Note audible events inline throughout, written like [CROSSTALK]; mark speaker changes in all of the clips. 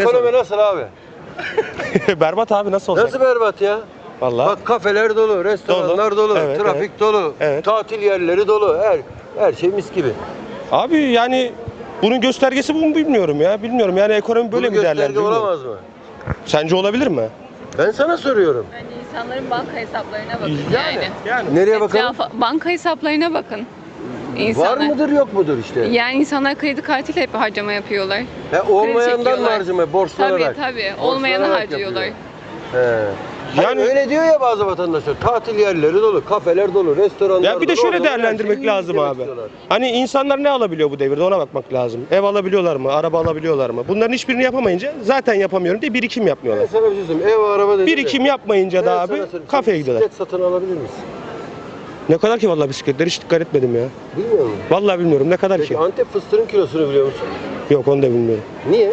Speaker 1: Ekonomi nasıl abi? [LAUGHS]
Speaker 2: Berbat abi nasıl olacak?
Speaker 1: Nasıl berbat ya?
Speaker 2: Vallahi.
Speaker 1: Bak kafeler dolu, restoranlar dolu,
Speaker 2: Evet,
Speaker 1: trafik dolu,
Speaker 2: Evet.
Speaker 1: tatil yerleri dolu. Her her şey mis gibi.
Speaker 2: Abi yani bunun göstergesi bu mu bilmiyorum ya. Bilmiyorum yani ekonomi böyle
Speaker 1: Bunu
Speaker 2: mi
Speaker 1: gösterge
Speaker 2: değerlendiriyor?
Speaker 1: olamaz mı?
Speaker 2: Sence olabilir mi?
Speaker 1: Ben sana soruyorum.
Speaker 3: Bence insanların banka hesaplarına bakın
Speaker 1: Yani.
Speaker 3: yani.
Speaker 2: Yani.
Speaker 1: Nereye bakalım?
Speaker 3: Etrafa- banka hesaplarına bakın.
Speaker 1: Var
Speaker 3: İnsanlar.
Speaker 1: mıdır yok mudur işte?
Speaker 3: Yani insanlar kredi kartıyla hep harcama yapıyorlar.
Speaker 1: He, olmayandan mı harcama borçlanarak?
Speaker 3: Tabii tabii. Olmayanı
Speaker 1: Borçlanarak
Speaker 3: harcıyorlar.
Speaker 1: yapıyor. He.
Speaker 2: Yani-
Speaker 1: Yani öyle diyor ya bazı vatandaşlar. Tatil yerleri dolu, kafeler dolu, restoranlar
Speaker 2: Ya bir de
Speaker 1: dolu.
Speaker 2: şöyle
Speaker 1: her
Speaker 2: değerlendirmek
Speaker 1: şeyi
Speaker 2: lazım
Speaker 1: yemek
Speaker 2: abi.
Speaker 1: istiyorlar.
Speaker 2: Hani insanlar ne alabiliyor bu devirde ona bakmak lazım. Ev alabiliyorlar mı? Araba alabiliyorlar mı? Bunların hiçbirini yapamayınca zaten yapamıyorum diye birikim
Speaker 1: Ben
Speaker 2: yapmıyorlar.
Speaker 1: sana bir şey söyleyeyim. Ev, araba dedi.
Speaker 2: Birikim yapmayınca
Speaker 1: Ben
Speaker 2: da
Speaker 1: sana
Speaker 2: abi
Speaker 1: söyleyeyim.
Speaker 2: kafeye gidiyorlar.
Speaker 1: Bisiklet satın alabilir misin?
Speaker 2: Ne kadar ki vallahi bisikletler hiç dikkat etmedim ya.
Speaker 1: Bilmiyor musun?
Speaker 2: Vallahi bilmiyorum ne kadar
Speaker 1: Peki
Speaker 2: ki.
Speaker 1: Antep fıstığının kilosunu biliyor musun?
Speaker 2: Yok onu da bilmiyorum.
Speaker 1: Niye?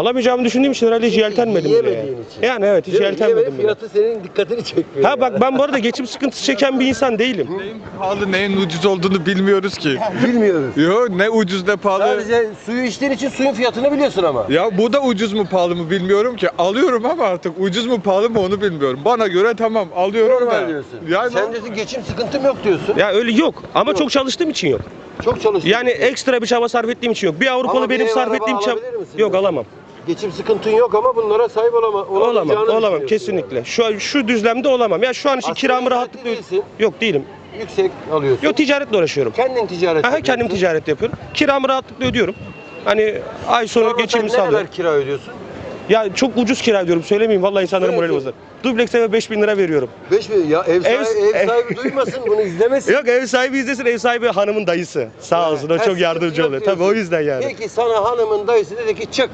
Speaker 2: Alamayacağımı düşündüğüm için herhalde hiç
Speaker 1: Çünkü
Speaker 2: yeltenmedim bile.
Speaker 1: yiyemediğin
Speaker 2: Yani.
Speaker 1: için.
Speaker 2: yani evet hiç
Speaker 1: Değil mi?
Speaker 2: yeltenmedim bile.
Speaker 1: Fiyatı senin dikkatini çekmiyor.
Speaker 2: Ha bak ben bu arada geçim sıkıntısı çeken bir insan değilim.
Speaker 4: Neyin pahalı neyin ucuz olduğunu bilmiyoruz ki.
Speaker 1: Bilmiyoruz.
Speaker 4: Yo ne ucuz ne pahalı.
Speaker 1: Sadece suyu içtiğin için suyun fiyatını biliyorsun ama.
Speaker 4: Ya bu da ucuz mu pahalı mı bilmiyorum ki. Alıyorum ama artık ucuz mu pahalı mı onu bilmiyorum. Bana göre tamam alıyorum
Speaker 1: Normal
Speaker 4: da.
Speaker 1: diyorsun.
Speaker 4: Yani
Speaker 1: Sen diyorsun geçim sıkıntım yok diyorsun.
Speaker 2: Ya öyle yok ama
Speaker 1: Yok.
Speaker 2: çok çalıştığım için yok.
Speaker 1: Çok çalıştın.
Speaker 2: Yani ekstra bir çaba sarf ettiğim için yok. Bir Avrupalı
Speaker 1: Ama bir
Speaker 2: benim
Speaker 1: ev,
Speaker 2: sarf
Speaker 1: araba
Speaker 2: ettiğim çaba
Speaker 1: alabilir misin
Speaker 2: yok alamam.
Speaker 1: Geçim sıkıntın yok ama bunlara sahip olama,
Speaker 2: Olamam,
Speaker 1: olamayacağını
Speaker 2: olamam
Speaker 1: düşünüyorsun
Speaker 2: kesinlikle. Şu an şu düzlemde olamam. Ya şu an için
Speaker 1: Aslında
Speaker 2: kiramı
Speaker 1: ücretli
Speaker 2: rahatlıkla
Speaker 1: değilsin.
Speaker 2: Yok değilim.
Speaker 1: Yüksek alıyorsun.
Speaker 2: Yok ticaretle uğraşıyorum.
Speaker 1: Kendin ticaret
Speaker 2: Aha, kendim
Speaker 1: yapıyorsun.
Speaker 2: ticaret yapıyorum. Kiramı rahatlıkla ödüyorum. Hani ay sonu
Speaker 1: sen
Speaker 2: geçimimi
Speaker 1: ne kadar kira ödüyorsun?
Speaker 2: Ya çok ucuz kira ödüyorum. Söylemeyeyim vallahi insanların
Speaker 1: Söyle
Speaker 2: morali
Speaker 1: ki.
Speaker 2: bozulur. Dublekse eve 5000 lira veriyorum.
Speaker 1: 5 bin. Ya ev sahibi,
Speaker 2: Ev-
Speaker 1: ev, sahibi duymasın bunu izlemesin. [LAUGHS]
Speaker 2: Yok ev sahibi izlesin. Ev sahibi hanımın dayısı. Sağ olsun. O
Speaker 1: Ha,
Speaker 2: çok
Speaker 1: sıkıntı
Speaker 2: yardımcı
Speaker 1: yok
Speaker 2: oluyor. Tabii o
Speaker 1: diyorsun.
Speaker 2: yüzden yani.
Speaker 1: Peki sana hanımın dayısı dedi ki çık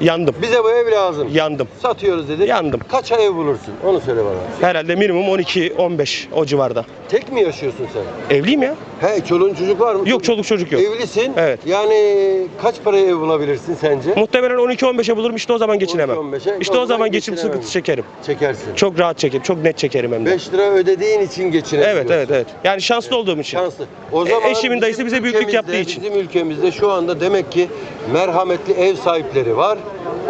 Speaker 2: Yandım.
Speaker 1: bize bu ev lazım.
Speaker 2: Yandım.
Speaker 1: Satıyoruz dedi.
Speaker 2: Yandım.
Speaker 1: Kaça ev bulursun? Onu söyle bana.
Speaker 2: Herhalde minimum 12-15 o civarda.
Speaker 1: Tek mi yaşıyorsun sen?
Speaker 2: Evliyim ya.
Speaker 1: He çoluğun çocuk var mı?
Speaker 2: Yok çoluk çocuk yok.
Speaker 1: Evlisin.
Speaker 2: Evet.
Speaker 1: Yani kaç paraya ev bulabilirsin sence?
Speaker 2: Muhtemelen 12-15'e bulurum işte o zaman geçinemem.
Speaker 1: 12-15'e.
Speaker 2: İşte
Speaker 1: O
Speaker 2: o
Speaker 1: zaman
Speaker 2: geçim sıkıntısı çekerim.
Speaker 1: Çekersin.
Speaker 2: Çok rahat çekerim. Çok net çekerim hem de.
Speaker 1: 5 lira ödediğin için geçinebiliyorsun.
Speaker 2: Evet evet evet. Yani şanslı olduğum için.
Speaker 1: Şanslı. O
Speaker 2: E,
Speaker 1: zaman
Speaker 2: eşimin dayısı bize büyüklük yaptığı için.
Speaker 1: Bizim ülkemizde şu anda demek ki merhametli ev sahipleri var.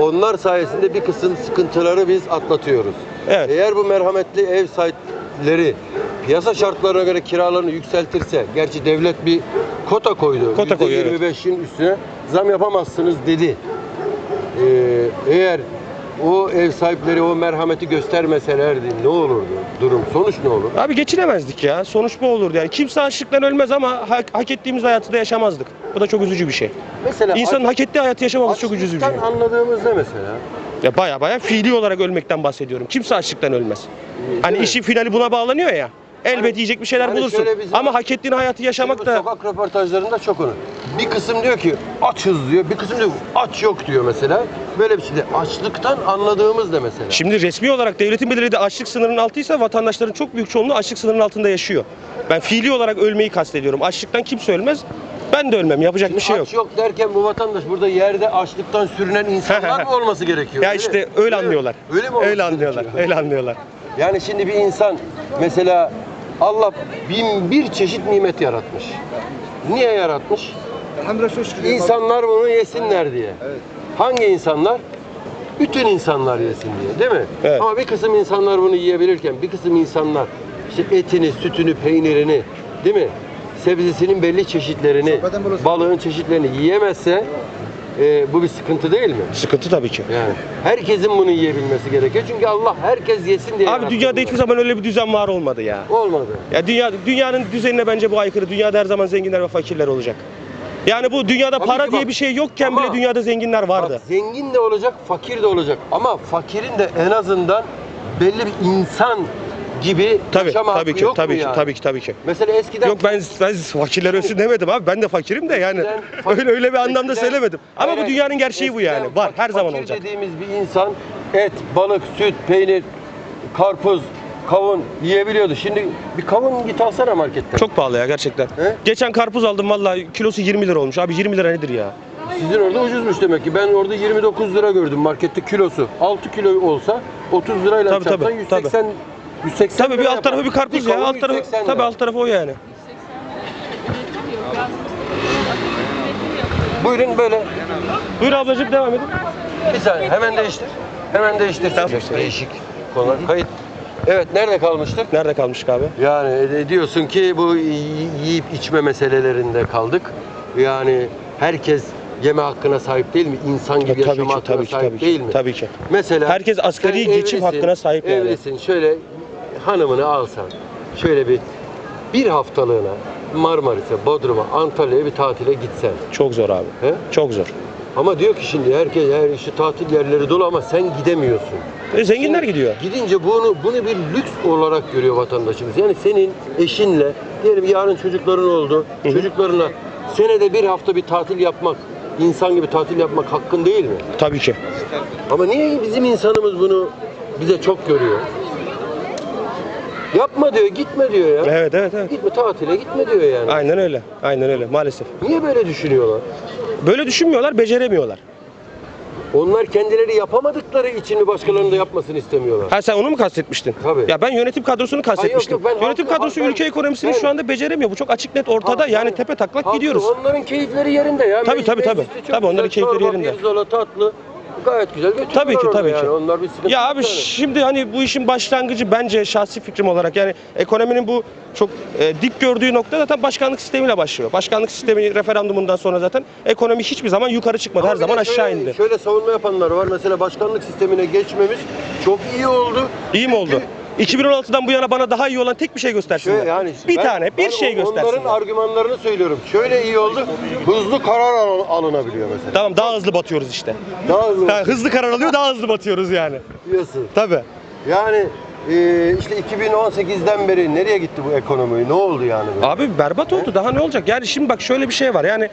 Speaker 1: Onlar sayesinde bir kısım sıkıntıları biz atlatıyoruz.
Speaker 2: Evet.
Speaker 1: Eğer bu merhametli ev sahipleri piyasa şartlarına göre kiralarını yükseltirse, gerçi devlet bir kota koydu.
Speaker 2: Kota evet.
Speaker 1: %25'in üstüne zam yapamazsınız dedi. Ee, eğer o ev sahipleri o merhameti göstermeselerdi ne olurdu? Durum, sonuç ne olur?
Speaker 2: Abi geçinemezdik ya. Sonuç bu olurdu yani. Kimse açlıktan ölmez ama hak, hak ettiğimiz hayatı da yaşamazdık. Bu da çok üzücü bir şey.
Speaker 1: Mesela
Speaker 2: İnsanın hak ettiği hayatı yaşamaması çok üzücü bir şey.
Speaker 1: Anladığımız ne mesela?
Speaker 2: Ya baya baya fiili olarak ölmekten bahsediyorum. Kimse açlıktan ölmez. Hani
Speaker 1: Değil mi?
Speaker 2: işin finali buna bağlanıyor ya. Elbet yiyecek bir şeyler
Speaker 1: hani
Speaker 2: bulursun.
Speaker 1: bizim-
Speaker 2: Ama hak ettiğin hayatı yaşamak da
Speaker 1: Sokak röportajlarında çok onu. Bir kısım diyor ki açız diyor, bir kısım diyor aç yok diyor mesela. Böyle bir şey de açlıktan anladığımız ne mesela?
Speaker 2: Şimdi resmi olarak devletin belirlediği açlık sınırının altıysa vatandaşların çok büyük çoğunluğu açlık sınırının altında yaşıyor. Ben fiili olarak ölmeyi kastediyorum. Açlıktan kimse ölmez. Ben de ölmem. Yapacak
Speaker 1: Şimdi
Speaker 2: bir şey yok.
Speaker 1: aç yok derken bu vatandaş burada yerde açlıktan sürünen insanlar [LAUGHS] mı olması gerekiyor?
Speaker 2: Ya işte öyle
Speaker 1: mi?
Speaker 2: anlıyorlar.
Speaker 1: Öyle mi
Speaker 2: Öyle anlıyorlar. Öyle anlıyorlar.
Speaker 1: Yani şimdi bir insan mesela Allah bin bir çeşit nimet yaratmış. Niye yaratmış? İnsanlar bunu yesinler diye. Hangi insanlar? Bütün insanlar yesin diye değil mi?
Speaker 2: Evet.
Speaker 1: Ama bir kısım insanlar bunu yiyebilirken bir kısım insanlar işte etini, sütünü, peynirini değil mi? Sebzesinin belli çeşitlerini, balığın çeşitlerini yiyemezse e, bu bir sıkıntı değil mi?
Speaker 2: Sıkıntı tabii ki.
Speaker 1: Yani herkesin bunu yiyebilmesi gerekiyor. Çünkü Allah herkes yesin diye
Speaker 2: Abi
Speaker 1: yarattı
Speaker 2: dünyada hiçbir zaman öyle bir düzen var olmadı ya.
Speaker 1: olmadı.
Speaker 2: Ya dünya dünyanın düzenine bence bu aykırı. Dünyada her zaman zenginler ve fakirler olacak. Yani bu dünyada
Speaker 1: Tabii
Speaker 2: para
Speaker 1: ki
Speaker 2: diye
Speaker 1: bak-
Speaker 2: bir şey yokken
Speaker 1: Ama-
Speaker 2: bile dünyada zenginler vardı.
Speaker 1: Bak, zengin de olacak, fakir de olacak. Ama fakirin de en azından belli bir insan gibi
Speaker 2: Tabii
Speaker 1: yaşam
Speaker 2: tabii ki
Speaker 1: yok
Speaker 2: tabii
Speaker 1: mu
Speaker 2: ki
Speaker 1: yani?
Speaker 2: tabii ki tabii ki.
Speaker 1: Mesela eskiden
Speaker 2: Yok ben ben fakirler ölsün demedim abi. Ben de fakirim de yani.
Speaker 1: Eskiden- [LAUGHS]
Speaker 2: öyle öyle bir anlamda
Speaker 1: eskiden-
Speaker 2: söylemedim. Ama bu
Speaker 1: Hayır,
Speaker 2: dünyanın gerçeği bu yani. Var her zaman
Speaker 1: fakir
Speaker 2: olacak.
Speaker 1: dediğimiz bir insan et, balık, süt, peynir, karpuz, kavun yiyebiliyordu. Şimdi bir kavun git alsana marketten.
Speaker 2: Çok pahalı ya gerçekten.
Speaker 1: He?
Speaker 2: Geçen karpuz aldım vallahi kilosu 20 lira olmuş. Abi 20 lira nedir ya?
Speaker 1: Sizin orada ucuzmuş demek ki. Ben orada 29 lira gördüm markette kilosu. 6 kilo olsa 30 lirayla
Speaker 2: Tabii,
Speaker 1: çarpsan
Speaker 2: tabii,
Speaker 1: 180 180
Speaker 2: Tabii bir alt tarafı bir karpuz ya. Alt tarafı
Speaker 1: 180
Speaker 2: tabii alt tarafı o yani.
Speaker 1: Buyurun böyle.
Speaker 2: Buyur ablacığım devam edin.
Speaker 1: Bir saniye hemen değiştir. Hemen değiştir. Değişik konular. Kayıt. Evet nerede kalmıştık?
Speaker 2: Nerede kalmıştık abi?
Speaker 1: Yani e, diyorsun ki bu yiyip içme meselelerinde kaldık. Yani herkes yeme hakkına sahip değil mi? İnsan gibi
Speaker 2: Tabii
Speaker 1: yaşama
Speaker 2: ki,
Speaker 1: hakkına
Speaker 2: tabii ki,
Speaker 1: sahip
Speaker 2: tabii ki,
Speaker 1: değil mi?
Speaker 2: tabii ki.
Speaker 1: Mesela
Speaker 2: Herkes asgari geçim
Speaker 1: evlisin,
Speaker 2: hakkına sahip yani.
Speaker 1: Evlisin. Şöyle hanımını alsan şöyle bir bir haftalığına Marmaris'e, Bodrum'a, Antalya'ya bir tatile gitsen.
Speaker 2: Çok zor abi.
Speaker 1: He?
Speaker 2: Çok zor.
Speaker 1: Ama diyor ki şimdi herkes her işte tatil yerleri dolu ama sen gidemiyorsun.
Speaker 2: E, zenginler gidiyor.
Speaker 1: Gidince bunu bunu bir lüks olarak görüyor vatandaşımız. Yani senin eşinle diyelim yarın çocukların oldu.
Speaker 2: Hı hı.
Speaker 1: Çocuklarına senede bir hafta bir tatil yapmak, insan gibi tatil yapmak hakkın değil mi?
Speaker 2: Tabii ki.
Speaker 1: Ama niye bizim insanımız bunu bize çok görüyor? Yapma diyor, gitme diyor ya.
Speaker 2: Evet evet evet.
Speaker 1: Gitme tatile gitme diyor yani.
Speaker 2: Aynen öyle. Aynen öyle maalesef.
Speaker 1: Niye böyle düşünüyorlar?
Speaker 2: Böyle düşünmüyorlar, beceremiyorlar.
Speaker 1: Onlar kendileri yapamadıkları için mi başkalarının da yapmasını istemiyorlar?
Speaker 2: Ha sen onu mu kastetmiştin?
Speaker 1: Tabii.
Speaker 2: Ya ben yönetim kadrosunu kastetmiştim.
Speaker 1: yok, ben
Speaker 2: yönetim
Speaker 1: halkı-
Speaker 2: kadrosu
Speaker 1: ben-
Speaker 2: ülke ekonomisini
Speaker 1: ben-
Speaker 2: şu anda beceremiyor. Bu çok açık net ortada.
Speaker 1: Halk-
Speaker 2: yani tepe taklak
Speaker 1: Halkı,
Speaker 2: gidiyoruz.
Speaker 1: Onların keyifleri yerinde ya.
Speaker 2: Tabii, tabii, tabii. Tabii, onların keyifleri yerinde.
Speaker 1: pirzola, tatlı. Gayet güzel götürüyorlar
Speaker 2: Tabii ki,
Speaker 1: onu
Speaker 2: tabii
Speaker 1: yani.
Speaker 2: ki.
Speaker 1: Onlar bir sıkıntı
Speaker 2: Ya
Speaker 1: yok
Speaker 2: abi
Speaker 1: yani.
Speaker 2: şimdi hani bu işin başlangıcı bence şahsi fikrim olarak yani ekonominin bu çok e, dip gördüğü nokta zaten başkanlık sistemiyle başlıyor. Başkanlık sistemi referandumundan sonra zaten ekonomi hiçbir zaman yukarı çıkmadı.
Speaker 1: Ama
Speaker 2: Her
Speaker 1: bir
Speaker 2: zaman
Speaker 1: de
Speaker 2: aşağı
Speaker 1: şöyle-
Speaker 2: indi.
Speaker 1: Şöyle savunma yapanlar var. Mesela başkanlık sistemine geçmemiz çok iyi oldu.
Speaker 2: İyi mi oldu? 2016'dan bu yana bana daha iyi olan tek bir şey göstersinler.
Speaker 1: Şöyle yani
Speaker 2: bir
Speaker 1: ben-
Speaker 2: tane, bir
Speaker 1: ben
Speaker 2: şey göstersinler.
Speaker 1: Onların argümanlarını söylüyorum. Şöyle iyi oldu. Hızlı karar al- alınabiliyor mesela.
Speaker 2: Tamam daha hızlı batıyoruz işte.
Speaker 1: Daha hızlı
Speaker 2: Ha, hızlı karar alıyor, daha hızlı batıyoruz yani.
Speaker 1: diyorsun.
Speaker 2: Tabii.
Speaker 1: Yani e, işte 2018'den beri nereye gitti bu ekonomi? Ne oldu yani? böyle?
Speaker 2: Abi berbat oldu. Daha ne olacak? Yani şimdi bak şöyle bir şey var. Yani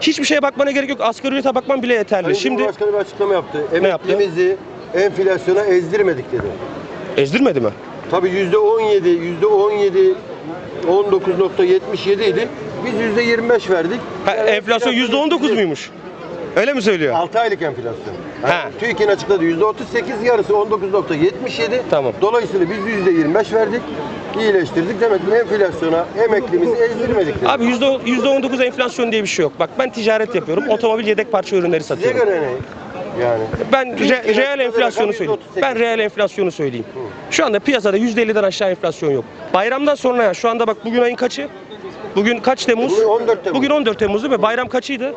Speaker 2: hiçbir şeye bakmana gerek yok. Asgari ücrete bakman bile yeterli.
Speaker 1: Sayın
Speaker 2: Şimdi
Speaker 1: Cumhurbaşkanı bir açıklama yaptı.
Speaker 2: Ne yaptı?
Speaker 1: Emeklimizi enflasyona ezdirmedik dedi.
Speaker 2: Ezdirmedi mi?
Speaker 1: Tabii yüzde 17, yüzde 17, 19.77 idi. Biz yüzde 25 verdik.
Speaker 2: Ha, enflasyon %19 muymuş? Öyle mi söylüyor?
Speaker 1: 6 aylık enflasyon. Yani
Speaker 2: Ha.
Speaker 1: TÜİK'in açıkladığı yüzde 38 yarısı 19.77.
Speaker 2: Tamam.
Speaker 1: Dolayısıyla biz yüzde 25 verdik. iyileştirdik. Demek ki enflasyona emeklimizi ezdirmedik.
Speaker 2: Abi %10 %19 enflasyon diye bir şey yok. Bak ben ticaret yapıyorum. Otomobil yedek parça ürünleri
Speaker 1: Size
Speaker 2: satıyorum.
Speaker 1: göre ne? Yani.
Speaker 2: Ben re- reel enflasyonu söyleyeyim.
Speaker 1: %38.
Speaker 2: Ben reel enflasyonu söyleyeyim. Şu anda piyasada %50'den aşağı enflasyon yok. Bayramdan sonra ya şu anda bak bugün ayın kaçı? Bugün kaç Temmuz?
Speaker 1: Bugün 14 Temmuz.
Speaker 2: Bugün 14 Temmuz değil mi? Bayram kaçıydı?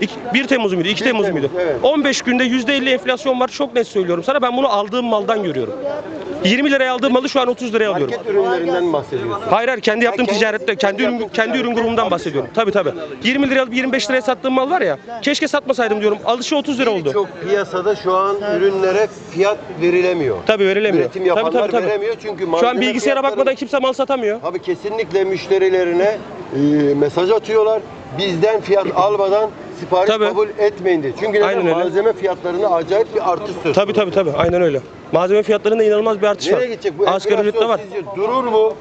Speaker 2: İki- 1 Temmuz muydu? 2
Speaker 1: 1
Speaker 2: Temmuz
Speaker 1: Temmuz,
Speaker 2: muydu?
Speaker 1: evet.
Speaker 2: 15 günde %50 enflasyon var. Çok net söylüyorum sana. Ben bunu aldığım maldan görüyorum. 20 liraya aldığım malı şu an 30 liraya alıyorum.
Speaker 1: Market ürünlerinden mi bahsediyorsun?
Speaker 2: Hayır hayır kendi yaptığım
Speaker 1: kendi-
Speaker 2: ticarette kendi ürün kendi ürün grubumdan bahsediyorum. Tabii tabii. 20 liraya alıp 25 liraya sattığım mal var ya. Keşke satmasaydım diyorum. Alışı 30 lira oldu.
Speaker 1: Çok piyasada şu an ürünlere fiyat verilemiyor.
Speaker 2: Tabii verilemiyor.
Speaker 1: Üretim
Speaker 2: Tabii
Speaker 1: yapanlar
Speaker 2: tabii tabii.
Speaker 1: veremiyor çünkü
Speaker 2: Şu an bilgisayara bakmadan kimse mal satamıyor.
Speaker 1: Abi kesinlikle müşterilerine e, mesaj atıyorlar. Bizden fiyat almadan sipariş
Speaker 2: Tabii.
Speaker 1: kabul etmeyin diye. Çünkü neden?
Speaker 2: Aynen öyle.
Speaker 1: malzeme fiyatlarında acayip bir artış söz
Speaker 2: Tabii tabii tabii. Aynen öyle. Malzeme fiyatlarında inanılmaz bir artış var.
Speaker 1: Nereye gidecek bu
Speaker 2: Asgari ücrette
Speaker 1: enflasyon
Speaker 2: var.
Speaker 1: sizce durur mu?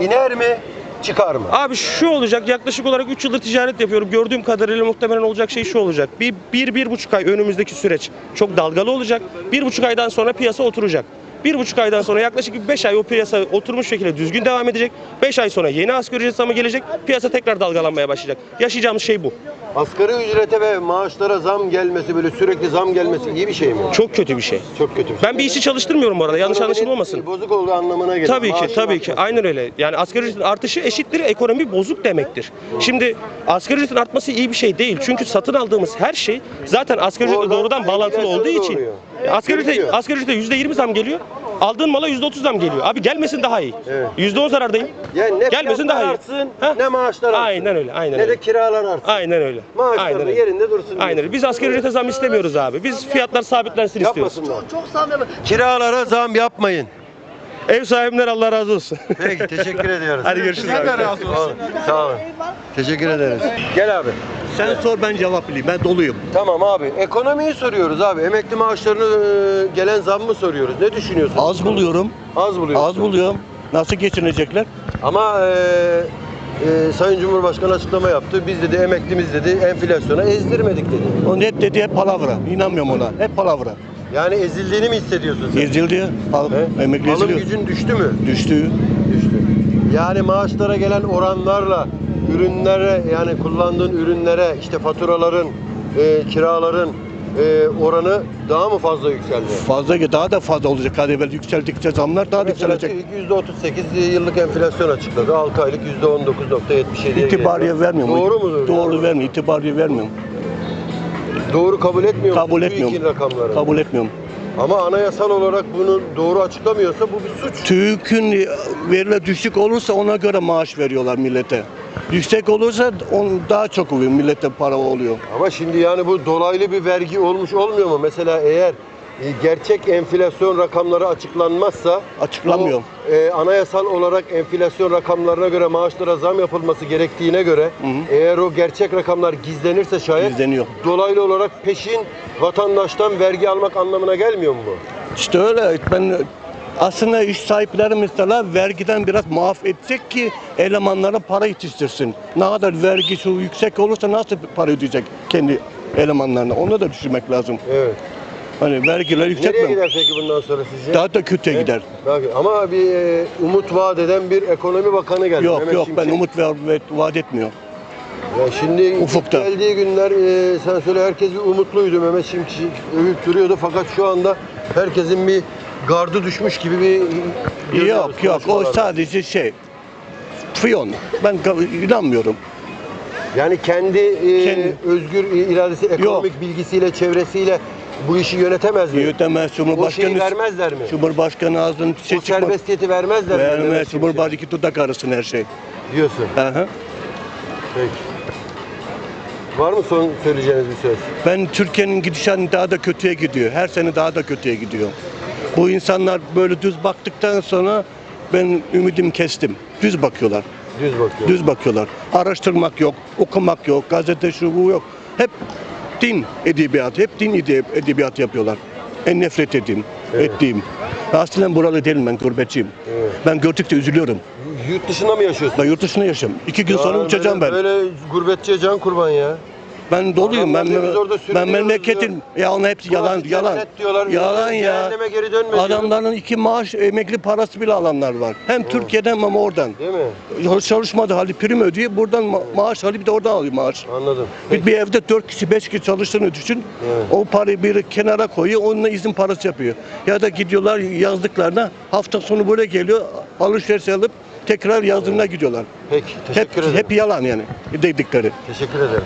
Speaker 1: İner mi? Çıkar mı?
Speaker 2: Abi şu olacak yaklaşık olarak 3 yıldır ticaret yapıyorum. Gördüğüm kadarıyla muhtemelen olacak şey şu olacak. Bir, bir, bir buçuk ay önümüzdeki süreç çok dalgalı olacak. Bir buçuk aydan sonra piyasa oturacak. Bir buçuk aydan sonra yaklaşık bir 5 ay o piyasa oturmuş şekilde düzgün devam edecek. 5 ay sonra yeni asgari ücret zamı gelecek. Piyasa tekrar dalgalanmaya başlayacak. Yaşayacağımız şey bu.
Speaker 1: Asgari ücrete ve maaşlara zam gelmesi böyle sürekli zam gelmesi iyi bir şey mi?
Speaker 2: Çok kötü bir şey.
Speaker 1: Çok kötü bir şey.
Speaker 2: Ben bir işçi çalıştırmıyorum bu arada. Yanlış anlaşılmasın.
Speaker 1: Bozuk olduğu anlamına gelir.
Speaker 2: Tabii ki,
Speaker 1: Maaşın
Speaker 2: tabii ki.
Speaker 1: artması.
Speaker 2: Aynen öyle. Yani asgari ücretin artışı eşittir ekonomi bozuk demektir. Şimdi asgari ücretin artması iyi bir şey değil. Çünkü satın aldığımız her şey zaten asgari ücretle doğrudan bağlantılı olduğu için.
Speaker 1: doğuruyor.
Speaker 2: Asgari ücrete,
Speaker 1: Geliyor.
Speaker 2: asgari ücrete %20 zam geliyor. Aldığın mala %30 zam geliyor. Abi gelmesin daha iyi.
Speaker 1: Evet.
Speaker 2: %10 zarardayım.
Speaker 1: Yani ne
Speaker 2: Gelmesin daha iyi.
Speaker 1: artsın,
Speaker 2: Ha?
Speaker 1: ne maaşlar artsın.
Speaker 2: Aynen öyle, aynen
Speaker 1: ne
Speaker 2: öyle.
Speaker 1: de kiralar artsın.
Speaker 2: Aynen öyle.
Speaker 1: Maaşlar
Speaker 2: Aynen
Speaker 1: da
Speaker 2: öyle.
Speaker 1: yerinde dursun.
Speaker 2: Aynen öyle. Biz asgari ücrete zam istemiyoruz abi. Biz fiyatlar sabitlensin istiyoruz.
Speaker 1: Yapmasınlar. Çok, zam yapın. Kiralara zam yapmayın.
Speaker 2: Ev sahibinden Allah razı olsun.
Speaker 1: Peki teşekkür ediyoruz.
Speaker 2: Hadi görüşürüz abi.
Speaker 1: Sağ olun. Sağ olun. Teşekkür ederiz. Gel abi.
Speaker 5: Sen sor ben cevaplayayım. Ben doluyum.
Speaker 1: Tamam abi. Ekonomiyi soruyoruz abi. Emekli maaşlarını e, gelen zam mı soruyoruz? Ne düşünüyorsun?
Speaker 5: Az buluyorum.
Speaker 1: Az buluyorsun.
Speaker 5: Az buluyorum. Nasıl geçinecekler?
Speaker 1: Ama e, e, Sayın Cumhurbaşkanı açıklama yaptı. Biz dedi emeklimiz dedi enflasyona ezdirmedik dedi.
Speaker 5: O net dedi hep palavra. İnanmıyorum ona. Hep palavra.
Speaker 1: Yani ezildiğini mi hissediyorsun sen?
Speaker 5: Ezildi. Al,
Speaker 1: He?
Speaker 5: emekli
Speaker 1: Alım
Speaker 5: eziliyor.
Speaker 1: gücün düştü mü?
Speaker 5: Düştü.
Speaker 1: Düştü. Yani maaşlara gelen oranlarla ürünlere yani kullandığın ürünlere işte faturaların e, kiraların e, oranı daha mı fazla yükseldi?
Speaker 5: Fazla daha da fazla olacak. Hadi evvel yükseldikçe zamlar daha da yükselecek.
Speaker 1: TÜİK %38 yıllık enflasyon açıkladı. 6 aylık %19.77'ye
Speaker 5: İtibariye vermiyorum.
Speaker 1: Doğru mudur?
Speaker 5: Doğru vermiyor. İtibariye vermiyorum.
Speaker 1: Doğru kabul etmiyor musun
Speaker 5: Kabul etmiyorum.
Speaker 1: rakamlarını?
Speaker 5: Kabul etmiyorum.
Speaker 1: Ama anayasal olarak bunu doğru açıklamıyorsa bu bir suç.
Speaker 5: TÜİK'in verileri düşük olursa ona göre maaş veriyorlar millete. Yüksek olursa on daha çok oluyor. Millete para oluyor.
Speaker 1: Ama şimdi yani bu dolaylı bir vergi olmuş olmuyor mu? Mesela eğer e, gerçek enflasyon rakamları açıklanmazsa
Speaker 5: Açıklanmıyor.
Speaker 1: o, e, anayasal olarak enflasyon rakamlarına göre maaşlara zam yapılması gerektiğine göre
Speaker 5: hı.
Speaker 1: eğer o gerçek rakamlar gizlenirse şayet
Speaker 5: Gizleniyor.
Speaker 1: dolaylı olarak peşin vatandaştan vergi almak anlamına gelmiyor mu bu?
Speaker 5: İşte öyle. Ben aslında iş sahipleri mesela vergiden biraz muaf edecek ki elemanlara para yetiştirsin. Ne kadar vergi şu yüksek olursa nasıl para ödeyecek kendi elemanlarına? Onu da düşünmek lazım.
Speaker 1: Evet.
Speaker 5: Hani vergiler yüksek
Speaker 1: Nereye
Speaker 5: mi?
Speaker 1: gider peki bundan sonra sizce?
Speaker 5: Daha da kötüye gider.
Speaker 1: Ama bir e, umut vaat eden bir ekonomi bakanı geldi.
Speaker 5: Yok
Speaker 1: Mehmet
Speaker 5: yok ben
Speaker 1: Şimşek.
Speaker 5: umut ve ve vaat etmiyor.
Speaker 1: Ya şimdi
Speaker 5: Ufukta.
Speaker 1: geldiği günler e, sen söyle herkes bir umutluydu. Mehmet Şimşek övüp duruyordu fakat şu anda herkesin bir gardı düşmüş gibi bir
Speaker 5: Yok yok o sadece şey. Fiyon. Ben inanmıyorum.
Speaker 1: Yani kendi, e,
Speaker 5: Kendi-
Speaker 1: özgür iradesi, ekonomik bilgisiyle, çevresiyle bu işi yönetemez mi?
Speaker 5: Yönetemez
Speaker 1: o şeyi
Speaker 5: Cumhurbaşkanı.
Speaker 1: vermezler mi?
Speaker 5: Cumhurbaşkanı ağzından
Speaker 1: o
Speaker 5: şey çıkmaz.
Speaker 1: serbestiyeti vermezler mi?
Speaker 5: Vermez.
Speaker 1: Şimşek?
Speaker 5: Cumhurbaşkanı tutak arasın her şey.
Speaker 1: Diyorsun.
Speaker 5: Hı hı.
Speaker 1: Peki. Var mı son söyleyeceğiniz bir söz?
Speaker 5: Ben Türkiye'nin gidişatı daha da kötüye gidiyor. Her sene daha da kötüye gidiyor. Bu insanlar böyle düz baktıktan sonra ben ümidim kestim. Düz bakıyorlar.
Speaker 1: Düz bakıyorum.
Speaker 5: Düz bakıyorlar. Araştırmak yok, okumak yok, gazete şu bu yok. Hep din edebiyatı, hep din ede- edebiyatı yapıyorlar. En nefret ettiğim,
Speaker 1: Evet.
Speaker 5: ettiğim. Aslen buralı değilim ben, gurbetçiyim.
Speaker 1: Evet.
Speaker 5: Ben gördükçe üzülüyorum.
Speaker 1: Yurt dışında mı yaşıyorsun?
Speaker 5: Ben yurt dışında yaşıyorum. İki gün sonra uçacağım ben.
Speaker 1: Böyle gurbetçiye can kurban ya.
Speaker 5: Ben doluyum. Ben,
Speaker 1: Adamlar diyor, biz orada
Speaker 5: ben
Speaker 1: sürünüyoruz
Speaker 5: memleketin ya onun hepsi yalan
Speaker 1: Burası
Speaker 5: yalan.
Speaker 1: cennet diyorlar.
Speaker 5: Yalan ya.
Speaker 1: Cehenneme geri dönme diyor.
Speaker 5: Adamların iki maaş emekli parası bile alanlar var. Hem Türkiye'den hem oradan.
Speaker 1: Değil mi?
Speaker 5: Çalışmadı hali prim ödüyor. Buradan ma- maaş alıp bir de oradan alıyor maaş.
Speaker 1: Anladım.
Speaker 5: Bir, bir evde dört kişi, beş kişi çalıştığını düşün.
Speaker 1: Evet.
Speaker 5: O parayı biri kenara koyuyor, onunla izin parası yapıyor. Ya da gidiyorlar yazdıklarına, hafta sonu buraya geliyor, alışveriş alıp tekrar yazdığına gidiyorlar.
Speaker 1: Peki.
Speaker 5: Hep,
Speaker 1: Teşekkür ederim.
Speaker 5: hep yalan yani dedikleri.
Speaker 1: Teşekkür ederim.